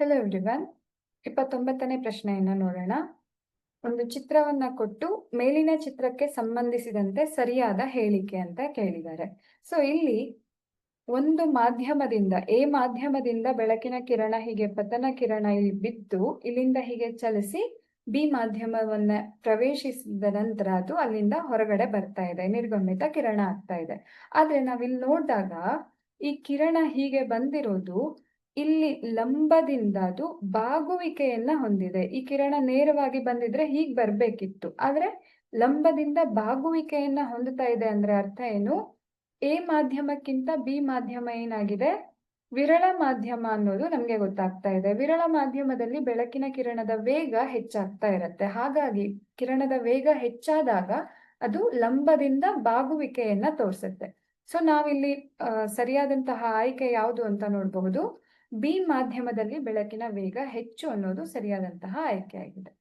Hello everyone ಇಪ್ಪತ್ತೊಂಬತ್ತನೇ ಪ್ರಶ್ನೆಯನ್ನ ನೋಡೋಣ. ಒಂದು ಚಿತ್ರವನ್ನ ಕೊಟ್ಟು ಮೇಲಿನ ಚಿತ್ರಕ್ಕೆ ಸಂಬಂಧಿಸಿದಂತೆ ಸರಿಯಾದ ಹೇಳಿಕೆ ಅಂತ ಕೇಳಿದ್ದಾರೆ. ಸೊ ಇಲ್ಲಿ ಒಂದು ಮಾಧ್ಯಮದಿಂದ, ಎ ಮಾಧ್ಯಮದಿಂದ ಬೆಳಕಿನ ಕಿರಣ ಹೀಗೆ ಪತನ ಕಿರಣ ಇಲ್ಲಿ ಬಿದ್ದು ಇಲ್ಲಿಂದ ಹೀಗೆ ಚಲಿಸಿ ಬಿ ಮಾಧ್ಯಮವನ್ನ ಪ್ರವೇಶಿಸಿದ ನಂತರ ಅದು ಅಲ್ಲಿಂದ ಹೊರಗಡೆ ಬರ್ತಾ ಇದೆ, ನಿರ್ಗಮಿತ ಕಿರಣ ಆಗ್ತಾ ಇದೆ. ಆದ್ರೆ ನಾವಿಲ್ಲಿ ನೋಡಿದಾಗ ಈ ಕಿರಣ ಹೀಗೆ ಬಂದಿರೋದು ಇಲ್ಲಿ ಲಂಬದಿಂದ ಅದು ಬಾಗುವಿಕೆಯನ್ನ ಹೊಂದಿದೆ. ಈ ಕಿರಣ ನೇರವಾಗಿ ಬಂದಿದ್ರೆ ಹೀಗ್ ಬರ್ಬೇಕಿತ್ತು. ಆದ್ರೆ ಲಂಬದಿಂದ ಬಾಗುವಿಕೆಯನ್ನ ಹೊಂದುತ್ತಾ ಇದೆ ಅಂದ್ರೆ ಅರ್ಥ ಏನು? ಎ ಮಾಧ್ಯಮಕ್ಕಿಂತ ಬಿ ಮಾಧ್ಯಮ ಏನಾಗಿದೆ? ವಿರಳ ಮಾಧ್ಯಮ ಅನ್ನೋದು ನಮ್ಗೆ ಗೊತ್ತಾಗ್ತಾ ಇದೆ. ವಿರಳ ಮಾಧ್ಯಮದಲ್ಲಿ ಬೆಳಕಿನ ಕಿರಣದ ವೇಗ ಹೆಚ್ಚಾಗ್ತಾ ಇರತ್ತೆ. ಹಾಗಾಗಿ ಕಿರಣದ ವೇಗ ಹೆಚ್ಚಾದಾಗ ಅದು ಲಂಬದಿಂದ ಬಾಗುವಿಕೆಯನ್ನ ತೋರಿಸುತ್ತೆ. ಸೊ ನಾವಿಲ್ಲಿ ಅಹ್ ಸರಿಯಾದಂತಹ ಆಯ್ಕೆ ಯಾವುದು ಅಂತ ನೋಡಬಹುದು. ಬಿ ಮಾಧ್ಯಮದಲ್ಲಿ ಬೆಳಕಿನ ವೇಗ ಹೆಚ್ಚು ಅನ್ನೋದು ಸರಿಯಾದಂತಹ ಆಯ್ಕೆ ಆಗಿದೆ.